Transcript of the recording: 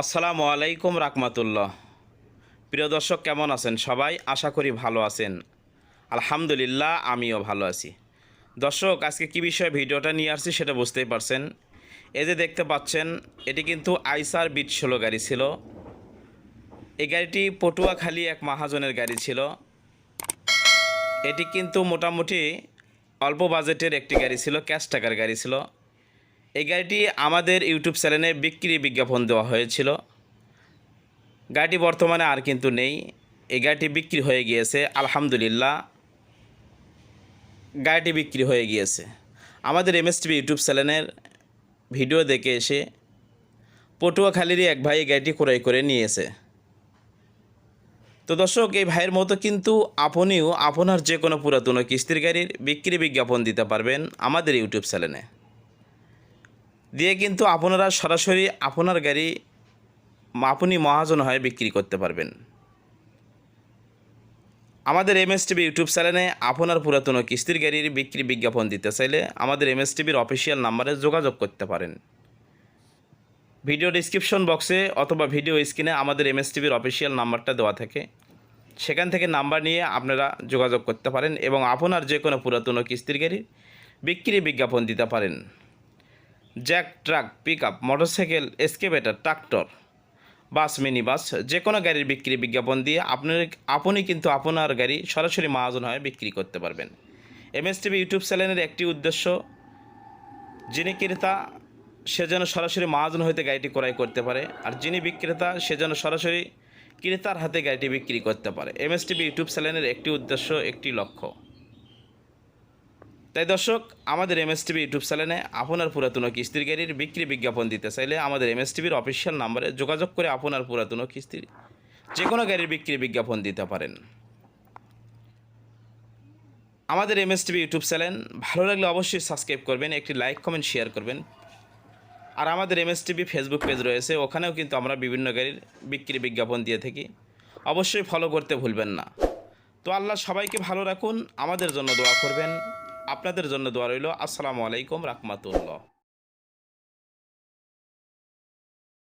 আসসালামু আলাইকুম রাকমাতুল্লাহ প্রিয় দর্শক, কেমন আছেন? সবাই আশা করি ভালো আছেন। আলহামদুলিল্লাহ, আমিও ভালো আছি। দর্শক, আজকে কী বিষয়ে ভিডিওটা নিয়ে আসছি সেটা বুঝতেই পারছেন। এই যে দেখতে পাচ্ছেন, এটি কিন্তু আইসার বিট ষোলো গাড়ি ছিল। এই গাড়িটি পটুয়াখালী এক মাহাজনের গাড়ি ছিল। এটি কিন্তু মোটামুটি অল্প বাজেটের একটি গাড়ি ছিল, ক্যাশ টাকার গাড়ি ছিল। এই গাড়িটি আমাদের ইউটিউব চ্যানেলে বিক্রি বিজ্ঞাপন দেওয়া হয়েছিল। গাড়িটি বর্তমানে আর কিন্তু নেই। এই গাড়িটি বিক্রি হয়ে গিয়েছে, আলহামদুলিল্লাহ। গাড়িটি বিক্রি হয়ে গিয়েছে। আমাদের এমএসটিভি ইউটিউব চ্যানেলের ভিডিও দেখে এসে পটুয়াখালীরই এক ভাই গাড়িটি ক্রয় করে নিয়েছে। তো দর্শক, এই ভাইয়ের মতো কিন্তু আপনিও, আপনার যে কোনো পুরাতন কিস্তির গাড়ির বিক্রি বিজ্ঞাপন দিতে পারবেন আমাদের ইউটিউব চ্যানেলে। দিয়ে কিন্তু আপনারা সরাসরি আপনার গাড়ি আপনি মহাজন হয়ে বিক্রি করতে পারবেন। আমাদের এম এস টিভি ইউটিউব চ্যানেলে আপনার পুরাতন কিস্তির গাড়ির বিক্রি বিজ্ঞাপন দিতে চাইলে আমাদের এম এস টিভির অফিসিয়াল নাম্বারে যোগাযোগ করতে পারেন। ভিডিও ডিসক্রিপশন বক্সে অথবা ভিডিও স্ক্রিনে আমাদের এম এস টিভির অফিসিয়াল নাম্বারটা দেওয়া থাকে। সেখান থেকে নাম্বার নিয়ে আপনারা যোগাযোগ করতে পারেন এবং আপনার যে কোনো পুরাতন কিস্তির গাড়ির বিক্রি বিজ্ঞাপন দিতে পারেন। Jack truck pick up motorcycle, excavator, tractor, bus mini bus যে কোনো গাড়ির বিক্রি বিজ্ঞাপন দিয়ে আপনার আপনি কিন্তু আপনার গাড়ি সরাসরি মহাজন হয়ে বিক্রি করতে পারবেন। এমএসটিভি ইউটিউব চ্যানেলের একটি উদ্দেশ্য, যিনি ক্রেতা, সে যেন সরাসরি মহাজন হইতে গাড়িটি ক্রয় করতে পারে, আর যিনি বিক্রেতা, সে যেন সরাসরি ক্রেতার হাতে গাড়িটি বিক্রি করতে পারে। এমএসটিভি ইউটিউব চ্যানেলের একটি উদ্দেশ্য, একটি লক্ষ্য। তাই দর্শক, আমাদের এম এস টিভি ইউটিউব চ্যানেলে আপনার পুরাতন কিস্তির গাড়ির বিক্রি বিজ্ঞাপন দিতে চাইলে আমাদের এম এস টিভির অফিসিয়াল নাম্বারে যোগাযোগ করে আপনার পুরাতন কিস্তির যে কোনো গাড়ির বিক্রি বিজ্ঞাপন দিতে পারেন। আমাদের M S TV YouTube channel ভালো লাগলে অবশ্যই সাবস্ক্রাইব করবেন, একটি লাইক, কমেন্ট শেয়ার করবেন। আর আমাদের M S TV Facebook page রয়েছে, ওখানেও কিন্তু আমরা বিভিন্ন গাড়ির বিক্রি বিজ্ঞাপন দিয়ে থাকি। অবশ্যই ফলো করতে ভুলবেন না। তো আল্লাহ সবাইকে ভালো রাখুন, আমাদের জন্য দোয়া করবেন। আপনাদের জন্য দোয়া রইল। আসসালামু আলাইকুম রাহমাতুল্লাহ।